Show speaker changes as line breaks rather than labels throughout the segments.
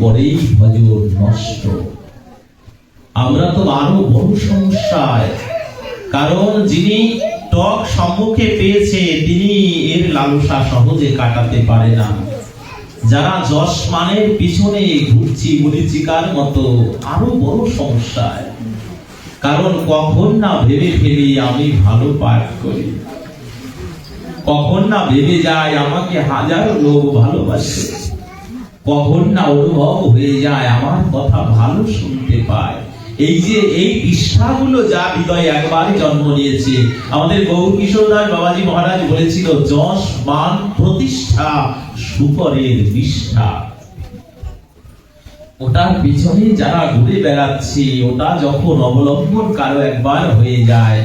পরেই ভজন নষ্ট। আমরা তো আরও বড় সমস্যায়। কারণ যিনি টক সম্মুখে পেয়েছে, তিনি এর লালসা সহজে কাটাতে পারে না। যারা যশ মানের পিছনে ঘুরছি মরিচিকার মতো আরও বড় সমস্যায়। কারণ কখন না ভেবে ফেলি, আমি ভালো পাঠ করি। কখন না ভেবে যায় আমাকে হাজার লোক ভালোবাসে। কখন না অনুভব হয়ে যায়, আমার কথা ভালো শুনতে পায়। এই যে এই বিষ্ঠাগুলো যা হৃদয়ে একবার জন্ম নিয়েছে, আমাদের গৌর কিশোর দাস বাবাজি মহারাজ বলেছিল, যশ, মান, প্রতিষ্ঠা সুকরের বিষ্ঠা ওটার পিছনে যারা ঘুরে বেড়াচ্ছে, ওটা যখন অবলম্বন কারও একবার হয়ে যায়,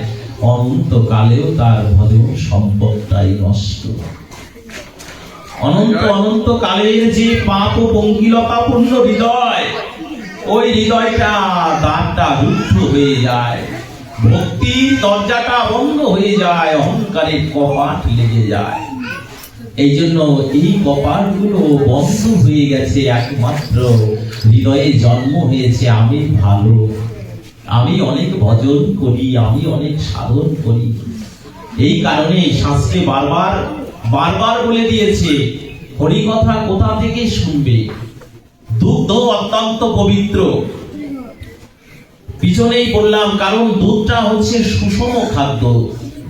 অনন্তকালেও তার ভজন সম্পদটাই নষ্ট। অনন্ত অনন্ত কালের যে পাপ ও পঙ্কিলতাপূর্ণ হৃদয়, ওই হৃদয়টা দ্বারটা রুদ্ধ হয়ে যায়। ভক্তির দরজাটা বন্ধ হয়ে যায় অহংকারের কপাট লেগে যায়। এই জন্য এই কপালগুলো বন্ধ হয়ে গেছে, একমাত্র হৃদয়ে জন্ম হয়েছে, আমি ভালো। আমি অনেক ভজন করি, আমি অনেক সাধন করি। এই কারণে শাস্ত্রে বারবার বারবার বলে দিয়েছে, হরিকথা কোথা থেকে শুনবে? দুগ্ধ অত্যন্ত পবিত্র। পিছনেই বললাম কারণ দুধটা হচ্ছে সুষম খাদ্য।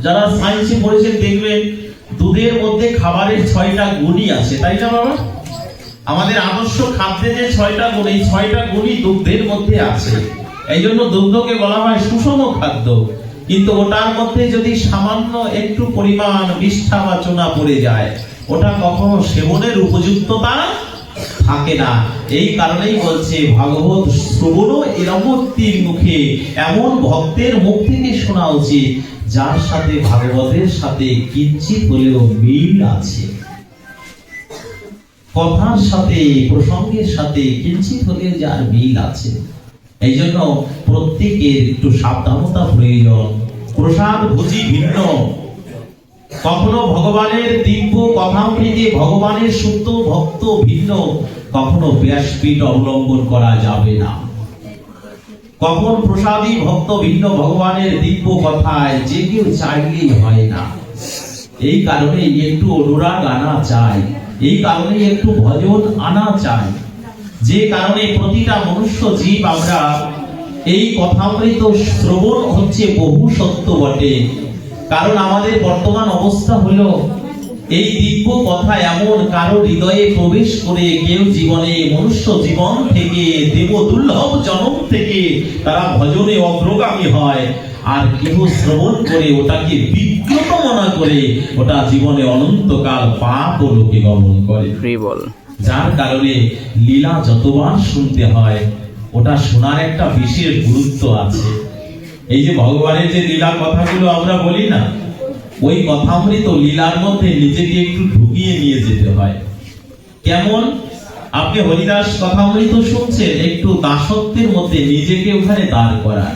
যারা সায়েন্সে পড়েছেন দেখবেন, দুধের মধ্যে খাবারের ছয়টা গুণই আছে, তাই না বাবা? আমাদের আদর্শ খাদ্যে যে ছয়টা গুণ, এই ছয়টা গুণই দুগ্ধের মধ্যে আছে। এই জন্য দুগ্ধকে বলা হয় সুষম খাদ্য। কিন্তু ওটার মধ্যে যদি সামান্য একটু পরিমাণ বিষ্ঠা বা চোনা পড়ে যায়, ওটা কখনো সেবনের উপযুক্ততা থাকে না। এই কারণেই বলছে, ভাগবত শ্রবণ এরমক্তির মুখে এমন ভক্তের মুখ থেকে শোনা উচিত, যার সাথে ভাগবতের সাথে কিঞ্চিত হলেও মিল আছে। কথার সাথে, প্রসঙ্গের সাথে কিঞ্চিত হলেও যার মিল আছে। এই জন্য প্রত্যেকের একটু সাবধানতা প্রয়োজন। প্রসাদ ভুজি ভিন্ন। কখনো ভগবানের দিব্য কথামৃতে ভগবানের শুদ্ধ ভক্ত ভিন্ন। কখনো ব্যাসপীঠ অবলম্বন করা যাবে না। কখন প্রসাদী ভক্ত ভিন্ন ভগবানের দিব্য কথায় যে কেউ চাইলেই হয় না। এই কারণে একটু অনুরাগ আনা চাই। এই কারণে একটু ভজন আনা চাই। যে কারণে প্রতিটা মনুষ্য জীব আমরা এই কথামৃত শ্রবণ হচ্ছে বহু সত্য বটে। কারণ আমাদের বর্তমান অবস্থা হলো, এই দিব্য কথা এমন কারও হৃদয়ে প্রবেশ করে কেউ জীবনে মনুষ্য জীবন থেকে, দেব দুর্লভ জনম থেকে তারা ভজনে অগ্রগামী হয়। আর কেউ শ্রবণ করে ওটাকে বিজ্ঞত মনে করে, ওটা জীবনে অনন্তকাল পাপ ও লোকে গমন করে। যার কারণে লীলা যতবার শুনতে হয়, ওটা শোনার একটা বিশেষ গুরুত্ব আছে। এই যে ভগবানের যে লীলা কথাগুলো আমরা বলি না, ওই কথা কথামৃত লীলার মধ্যে নিজেকে একটু ঢুকিয়ে নিয়ে যেতে হয়। কেমন? আপনি হরিদাস কথামৃত শুনছেন, একটু দাসত্বের মধ্যে নিজেকে ওখানে দাঁড় করান।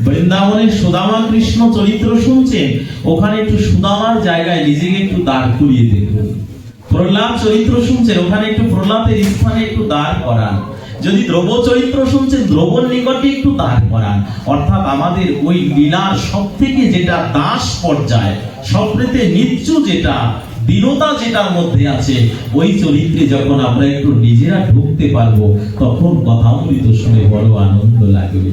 বৃন্দাবনের সুদামা কৃষ্ণ চরিত্র শুনছেন, ওখানে একটু সুদামার জায়গায় নিজেকে একটু দাঁড় করিয়ে দেখুন। প্রহ্লাদ চরিত্র শুনছেন, ওখানে একটু প্রহ্লাদের স্থানে একটু দাঁড় করান। যদি দ্রব্য চরিত্র শুনছেন দ্রব্যর নিকটে একটু দাঁড় করান। অর্থাৎ আমাদের ওই লীলার সব থেকে যেটা দাস পর্যায় সবথেকে নিচু যেটা দীনতা যেটার মধ্যে আছে, ওই চরিত্রে যখন আমরা একটু নিজেরা ঢুকতে পারব, তখন কথামৃত শুনে বড় আনন্দ লাগবে।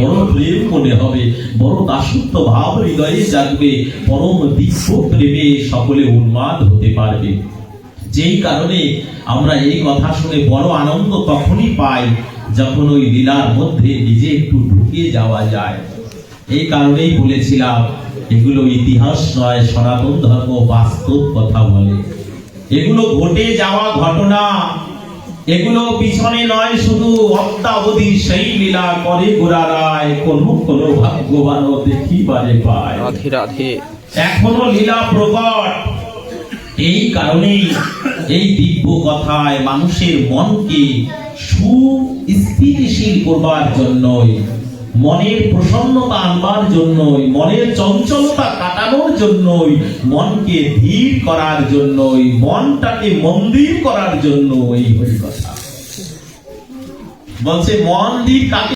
বড় প্রেম মনে হবে, বড় দাসত্ব ভাব হৃদয়ে জাগবে, পরম দিব্য প্রেমে সকলে উন্মাদ হতে পারবে। যেই কারণে আমরা এই কথা শুনে বড় আনন্দ তখনই পাই যখন ওই লীলার মধ্যে নিজে একটু ঢুকিয়ে যাওয়া যায়। এই কারণেই বলেছিলাম এগুলো ইতিহাস নয় সনাতন ধর্ম বাস্তব কথা বলে। এগুলো ঘটে যাওয়া ঘটনা এগুলো পিছনে নয় শুধু অত্যাবধি সেই লীলা করে গোড়ারায় কোন কোন ভাগ্যবানও দেখিবারে পায়। এখনও লীলা প্রকট। এই কারণেই এই দিব্য কথায় মানুষের মনকে সুস্থিতিশীল করবার জন্যই, মনের প্রসন্নতা আনবার জন্যই, মনের চঞ্চলতা কাটানোর জন্যই, মনকে ধীর করার জন্যই, মনটাকে মন্দির করার জন্য এই হরি কথা বলছে মন্দির কাকে